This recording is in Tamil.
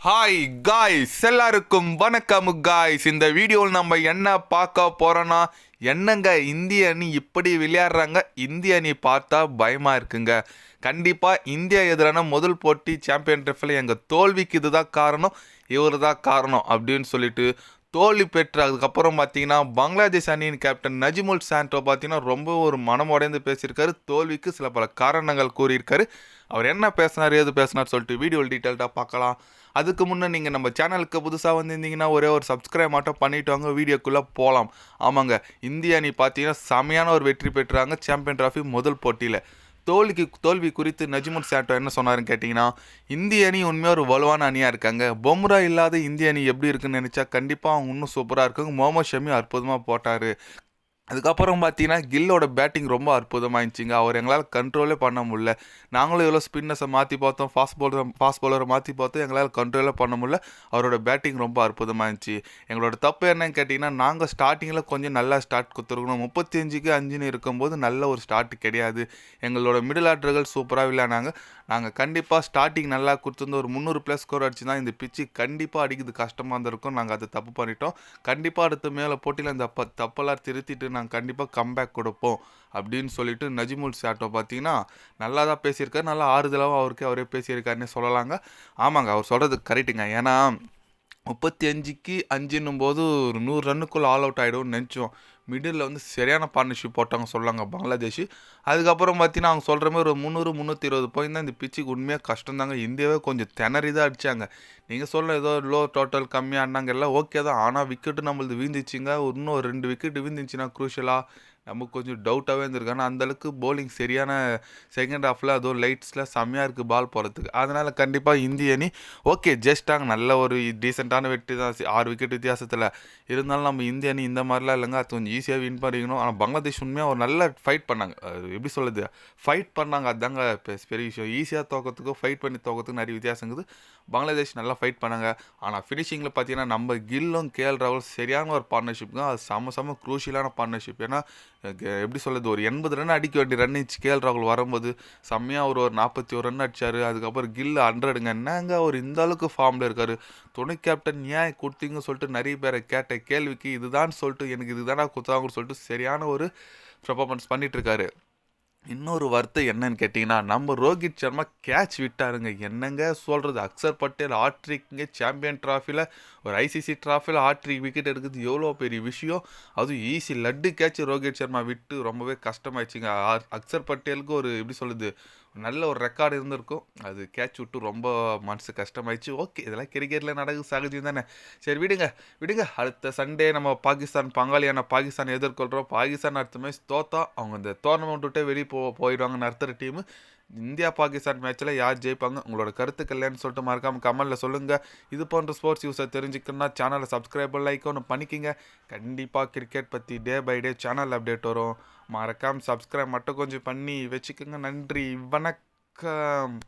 ஹாய் காய்ஸ் எல்லாருக்கும் வணக்கம் காய்ஸ் இந்த வீடியோவில் நம்ம என்ன பார்க்க போகிறோன்னா என்னங்க இந்திய அணி இப்படி விளையாடுறாங்க? இந்திய அணி பார்த்தா பயமாக இருக்குங்க. கண்டிப்பாக இந்தியா எதிரான முதல் போட்டி சாம்பியன் ட்ரிஃபில் எங்கள் தோல்விக்கு இதுதான் காரணம் இவர் தான் காரணம் அப்படின்னு சொல்லிட்டு தோல்வி பெற்று அதுக்கப்புறம் பார்த்தீங்கன்னா பங்களாதேஷ் அணியின் கேப்டன் நஜிமுல் சாண்டோ பார்த்தீங்கன்னா ரொம்ப ஒரு மனம் உடைந்து பேசியிருக்காரு. தோல்விக்கு சில பல காரணங்கள் கூறியிருக்காரு. அவர் என்ன பேசினார் ஏது பேசினார் சொல்லிட்டு வீடியோ டீட்டெயில்டாக பார்க்கலாம். அதுக்கு முன்னே நீங்கள் நம்ம சேனலுக்கு புதுசாக வந்திருந்தீங்கன்னா ஒரே ஒரு சப்ஸ்கிரைப் மட்டும் பண்ணிட்டு வாங்க வீடியோக்குள்ளே போகலாம் ஆமாங்க இந்திய அணி பார்த்தீங்கன்னா செமையான ஒரு வெற்றி பெற்றாங்க சாம்பியன் டிராஃபி முதல் போட்டியில். தோல்விக்கு தோல்வி குறித்து நஜிமுன் சாட்டோ என்ன சொன்னாருன்னு கேட்டிங்கன்னா இந்திய அணி உண்மையாக ஒரு வலுவான அணியாக இருக்காங்க. பொம்ரா இல்லாத இந்திய அணி எப்படி இருக்குன்னு நினச்சா கண்டிப்பாக அவங்க இன்னும் சூப்பராக இருக்காங்க. முகமது ஷமி அற்புதமாக போட்டார். அதுக்கப்புறம் பார்த்தீங்கன்னா கில்லோட பேட்டிங் ரொம்ப அற்புதமாக இருந்துச்சுங்க அவர் எங்களால் கண்ட்ரோலே பண்ண முடியல. நாங்களும் எவ்வளோ ஸ்பின்னர்ஸை மாற்றி பார்த்தோம் ஃபாஸ்ட் பவுலர் ஃபாஸ்ட் பவுலரை மாற்றி பார்த்தோம் எங்களால் கண்ட்ரோலே பண்ண முடியல. அவரோட பேட்டிங் ரொம்ப அற்புதமாக இருந்துச்சு எங்களோட தப்பு என்னன்னு கேட்டிங்கன்னா நாங்கள் ஸ்டார்டிங்கில் கொஞ்சம் நல்லா ஸ்டார்ட் கொடுத்துருக்கணும். முப்பத்தி அஞ்சுக்கு அஞ்சுன்னு இருக்கும்போது நல்ல ஒரு ஸ்டார்ட் கிடையாது. எங்களோட மிடில் ஆர்டர்கள் சூப்பராக விளையாடினாங்க. நாங்கள் கண்டிப்பாக ஸ்டார்டிங் நல்லா கொடுத்துருந்து ஒரு முந்நூறு ப்ளஸ் ஸ்கோர் அடிச்சுன்னா இந்த பிச்சு கண்டிப்பாக அடிக்கிறது கஷ்டமாக இருந்திருக்கும். நாங்கள் அதை தப்பு பண்ணிட்டோம். கண்டிப்பாக அடுத்த மேலே போட்டியில் அந்த தப்பெல்லாம் திருத்திட்டு நாங்கள் கண்டிப்பாக கம்பேக் கொடுப்போம் அப்படின்னு சொல்லிட்டு நஜிமுல் சாட்டோ பார்த்தீங்கன்னா நல்லா தான் பேசியிருக்காரு நல்லா ஆறுதலாகவும் அவருக்கு அவரே பேசியிருக்காருன்னே சொல்லலாங்க. ஆமாங்க அவர் சொல்கிறது கரெக்டுங்க ஏன்னா முப்பத்தி அஞ்சுக்கு அஞ்சுன்னும் போது ஒரு நூறு ரன்னுக்குள்ளே ஆல் அவுட் ஆகிடும்னு நினச்சோம். மிடில் வந்து சரியான பார்ட்னர்ஷிப் போட்டாங்க சொல்லாங்க பங்களாதேஷ். அதுக்கப்புறம் பார்த்தீங்கன்னா அவங்க சொல்கிற மாதிரி ஒரு முந்நூறு முந்நூற்றி இருபது பாயிண்ட் தான் இந்த பிச்சுக்கு உண்மையாக கஷ்டம் தாங்க இந்தியாவே கொஞ்சம் திணறி தான் அடித்தாங்க நீங்கள் சொல்ல ஏதோ லோ டோட்டல் கம்மியானாங்க எல்லாம் ஓகே தான். ஆனால் விக்கெட்டு நம்மளது வீழ்ந்துச்சுங்க. இன்னும் ஒரு ரெண்டு விக்கெட்டு வீழ்ந்துச்சுன்னா குரூஷலாக நமக்கு கொஞ்சம் டவுட்டாகவே இருந்திருக்கு. ஆனால் அந்தளவுக்கு போலிங் சரியான செகண்ட் ஹாஃபில் அதுவும் லைட்ஸில் செம்மையாக இருக்குது பால் போகிறதுக்கு அதனால் கண்டிப்பாக இந்திய அணி ஓகே ஜஸ்ட்டாங்க நல்ல ஒரு டீசெண்டான வெற்றி தான். ஆறு விக்கெட் வித்தியாசத்தில் இருந்தாலும் நம்ம இந்திய அணி இந்த மாதிரிலாம் இல்லைங்க. அது கொஞ்சம் ஈஸியாக வின் பண்ணிக்கணும். ஆனால் பங்களாதேஷ் உண்மையாக ஒரு நல்ல ஃபைட் பண்ணாங்க. அது எப்படி சொல்லுது ஃபைட் பண்ணாங்க. அதுதாங்க பெ- பெரிய விஷயம். ஈஸியாக தோக்கத்துக்கும் ஃபைட் பண்ணி தோக்கத்துக்கும் நிறைய வித்தியாசம் இருக்குது. பங்களாதேஷ் நல்லா ஃபைட் பண்ணாங்க. ஆனால் ஃபினிஷிங்கில் பார்த்தீங்கன்னா நம்ம கில்லும் கேஎல் ராகுல் சரியான ஒரு பார்ட்னர்ஷிப்ங்க அது செம செம குரூஷியலான பார்ட்னர்ஷிப் ஏன்னா எப்படி சொல்லுது ஒரு எண்பது ரன் அடிக்க வேண்டிய ரன் கேஎல் ராகுல் வரும்போது செம்மையாக ஒரு ஒரு நாற்பத்தி ஒரு ரன் அடிச்சார். அதுக்கப்புறம் கில் ஹண்ட்ரடுங்க என்னங்க அவர் இந்த அளவுக்கு ஃபார்மில் இருக்கார்? துணை கேப்டன் ஏன் கொடுத்தீங்கன்னு சொல்லிட்டு நிறைய பேரை கேட்ட கேள்விக்கு இதுதான் சொல்லிட்டு எனக்கு இதுதானா கொடுத்தாங்கன்னு சொல்லிட்டு சரியான ஒரு பெர்ஃபார்மன்ஸ் பண்ணிட்டு இருக்காரு. இன்னொரு வார்த்தை என்னன்னு கேட்டிங்கன்னா நம்ம ரோஹித் சர்மா கேட்ச் விட்டாருங்க. என்னங்க சொல்கிறது அக்சர் பட்டேல் ஆட்ரிக்ங்க சாம்பியன் ட்ராஃபியில் ஒரு ஐசிசி ட்ராஃபியில் ஆட்ரிக் விக்கெட் எடுக்கிறது எவ்வளோ பெரிய விஷயம்? அதுவும் ஈஸி லட்டு கேட்ச் ரோஹித் சர்மா விட்டு ரொம்பவே கஷ்டமாயிடுச்சுங்க. அக்சர் பட்டேலுக்கு ஒரு எப்படி சொல்லுது நல்ல ஒரு ரெக்கார்டு இருந்திருக்கும். அது கேட்ச் விட்டு ரொம்ப மனசு கஷ்டமாயிடுச்சு. ஓகே இதெல்லாம் கிரிக்கெட்டில் நடக்குது சகஜம் தானே. சரி விடுங்க விடுங்க. அடுத்த சண்டே நம்ம பாகிஸ்தான் பங்காளியான பாகிஸ்தான் எதிர்கொள்கிறோம் பாகிஸ்தான் அடுத்த மேட்ச் தோத்தா அவங்க இந்த டோர்னமெண்ட் விட்டே வெளியே போ போயிடுவாங்க நடத்துகிற டீமு இந்தியா பாகிஸ்தான் மேட்ச்சில் யார் ஜெயிப்பாங்க? உங்களோட கருத்துக்கள் சொல்லிட்டு மறக்காம கமெண்ட்டில் சொல்லுங்கள் இது போன்ற ஸ்போர்ட்ஸ் யூஸை தெரிஞ்சுக்கணும்னா சேனலை சப்ஸ்கிரைப் லைக் ஒன்று பண்ணிக்கிங்க. கண்டிப்பாக கிரிக்கெட் பற்றி day by day channel update வரும். மறக்காம சப்ஸ்கிரைப் மட்டும் கொஞ்சம் பண்ணி வச்சுக்கோங்க. நன்றி. வணக்கம்.